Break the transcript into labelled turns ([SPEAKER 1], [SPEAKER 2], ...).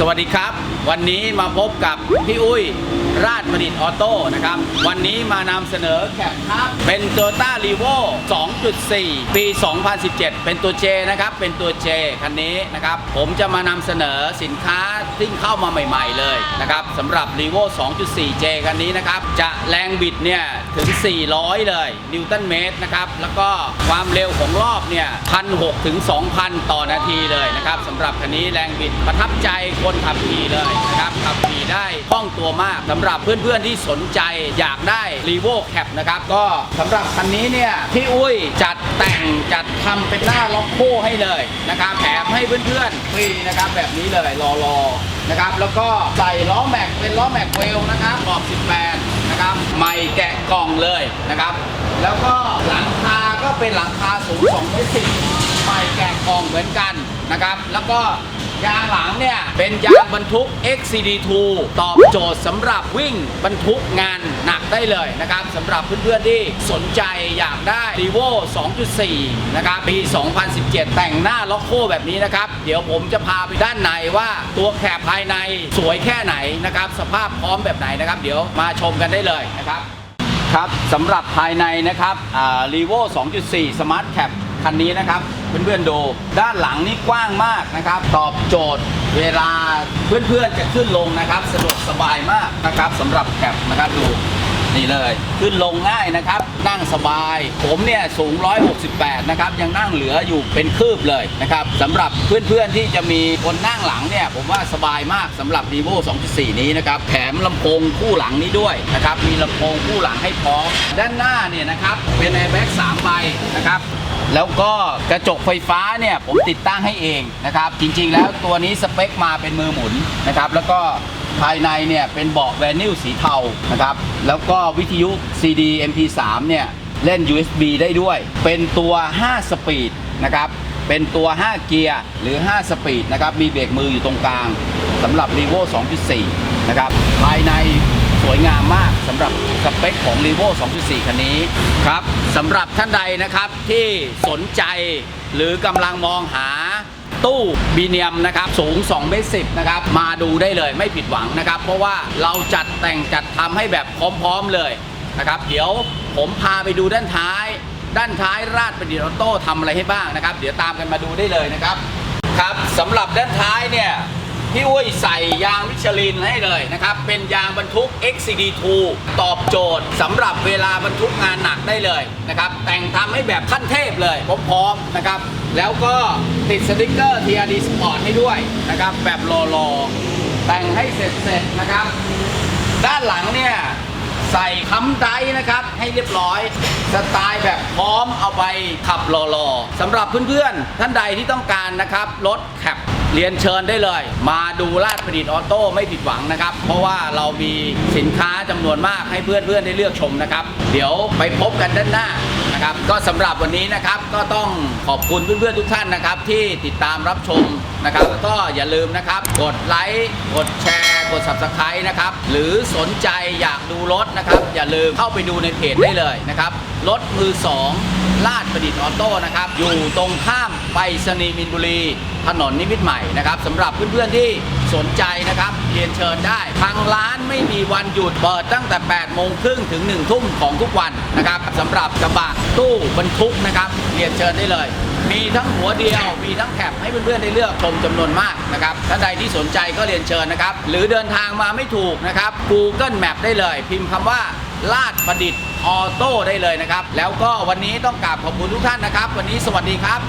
[SPEAKER 1] สวัสดีครับ วันนี้มาพบกับพี่อุ้ยราชประดิษฐ์ออโต้นะครับ วันนี้มานำเสนอแคปครับเป็น t o y o t a r e v o 2.4 ปี 2017 เป็นตัว J นะครับ เป็นตัว J คันนี้นะครับ ผมจะมานำเสนอสินค้าที่เข้ามาใหม่ ๆ เลยนะครับสำหรับ r e v o 2.4 J คันนี้นะครับ จะแรงบิดเนี่ย ถึง 400 เลยนิวตันเมตรนะครับแล้วก็ความเร็วของรอบเนี่ย1,600ถึง 2,000 ต่อนาทีเลยนะครับสำหรับคันนี้แรงบิดประทับใจคนขับขี่เลยนะครับขับขี่ได้คล่องตัวมากสำหรับเพื่อนๆที่สนใจอยากได้ r e v o Cap นะครับก็สำหรับคันนี้เนี่ยพี่อุ้ยจัดแต่งจัดทำเป็นหน้าล็อกโคให้เลยนะครับแถมให้เพื่อนๆฟรีนะครับแบบนี้เลยรอๆนะครับแล้วก็ใส่ล้อแม็กเป็นล้อแม็กเวลนะครับขอบ 18 นะครับใหม่แกะกล่องเลยนะครับ แล้วก็หลังคาก็เป็นหลังคาสูง2เมตรสิบใหม่แกะกล่องเหมือนกันนะครับ แล้วก็ ยางหลังเนี่ยเป็นยางบรรทุก XCD2 ตอบโจทย์สำหรับวิ่งบรรทุกงานหนักได้เลยนะครับสำหรับเพื่อนๆที่สนใจอยากได้ r e v o 2.4 นะครับปี 2017 แต่งหน้าล็อกโคแบบนี้นะครับ เดี๋ยวผมจะพาไปด้านในว่าตัวแคบภายในสวยแค่ไหนนะครับ สภาพพร้อมแบบไหนนะครับ เดี๋ยวมาชมกันได้เลยนะครับครับสำหรับภายในนะครับรีโว2.4 Smart Cap คันนี้นะครับ เพื่อนๆดูด้านหลังนี่กว้างมากนะครับ ตอบโจทย์เวลาเพื่อนๆจะขึ้นลงนะครับ สะดวกสบายมากนะครับสำหรับแคปนะครับดูนี่เลย ขึ้นลงง่ายนะครับ นั่งสบาย ผมเนี่ยสูง 168 นะครับ ยังนั่งเหลืออยู่เป็นคืบเลยนะครับสำหรับเพื่อนๆที่จะมีคนนั่งหลังเนี่ย ผมว่าสบายมากสำหรับ r e v o 2.4 นี้นะครับ แถมลำโพงคู่หลังนี้ด้วยนะครับ มีลำโพงคู่หลังให้พร้อม ด้านหน้าเนี่ยนะครับ เป็นแอร์แบ็ก3ใบนะครับ แล้วก็กระจกไฟฟ้าเนี่ยผมติดตั้งให้เองนะครับ จริงๆแล้วตัวนี้สเปคมาเป็นมือหมุนนะครับ แล้วก็ภายในเนี่ยเป็นเบาะแวนิลสีเทานะครับ แล้วก็วิทยุ CD MP3 เนี่ยเล่น USB ได้ด้วย เป็นตัว 5 สปีดนะครับ เป็นตัว 5 เกียร์หรือ 5 สปีดนะครับ มีเบรกมืออยู่ตรงกลางสำหรับ r e v o 2.4 นะครับ ภายใน สวยงามมากสำหรับสเปคของ r e v o 2.4 คันนี้ครับสำหรับท่านใดนะครับที่สนใจหรือกำลังมองหาตู้บีเนียมนะครับสูง2เมตร10นะครับมาดูได้เลยไม่ผิดหวังนะครับ เพราะว่าเราจัดแต่งจัดทำให้แบบพร้อมๆเลยนะครับ เดี๋ยวผมพาไปดูด้านท้าย ด้านท้ายราดประดิษฐ์ออโต้ทำอะไรให้บ้างนะครับ เดี๋ยวตามกันมาดูได้เลยนะครับครับสำหรับด้านท้ายเนี่ย พี่อุ้ยใส่ยางมิชลินให้เลยนะครับ เป็นยางบรรทุก XCD2 ตอบโจทย์สำหรับเวลาบรรทุกงานหนักได้เลยนะครับ แต่งทำให้แบบขั้นเทพเลยพร้อมๆนะครับ แล้วก็ติดสติกเกอร์ TRD Sport ให้ด้วยนะครับ แบบรอๆแต่งให้เสร็จๆนะครับ ด้านหลังเนี่ยใส่ค้ำไดนะครับให้เรียบร้อยสไตล์แบบพร้อมเอาไปขับรอๆสำหรับเพื่อนๆ ท่านใดที่ต้องการนะครับรถแคป เรียนเชิญได้เลย มาดูลาดประดิษฐ์ออโต้ไม่ผิดหวังนะครับ เพราะว่าเรามีสินค้าจำนวนมากให้เพื่อนๆได้เลือกชมนะครับ เดี๋ยวไปพบกันด้านหน้านะครับ ก็สำหรับวันนี้นะครับก็ต้องขอบคุณเพื่อนๆทุกท่านนะครับ ที่ติดตามรับชมนะครับแล้วก็อย่าลืมนะครับ กดไลค์กดแชร์ กด subscribe นะครับ หรือสนใจอยากดูรถนะครับ อย่าลืมเข้าไปดูในเพจได้เลยนะครับรถมือ 2 ลาดประดิษฐ์ออโต้นะครับ อยู่ตรงข้ามไปสนีมินบุรี ถนนนิมิตใหม่นะครับสำหรับเพื่อนๆที่สนใจนะครับเรียนเชิญได้ ทางร้านไม่มีวันหยุดเปิดตั้งแต่ 8 โมงครึ่งถึง 1 ทุ่มของทุกวันนะครับสำหรับกระบะตู้บรรทุกนะครับเรียนเชิญได้เลย มีทั้งหัวเดียว มีทั้งแคปให้เพื่อนๆได้เลือกชมจำนวนมากนะครับท่าใดที่สนใจก็เรียนเชิญนะครับ หรือเดินทางมาไม่ถูกนะครับ Google Map ได้เลย พิมพ์คำว่า ลาดประดิษฐ์ออโต้ได้เลยนะครับ แล้วก็วันนี้ต้องกราบขอบคุณทุกท่านนะครับ วันนี้สวัสดีครับ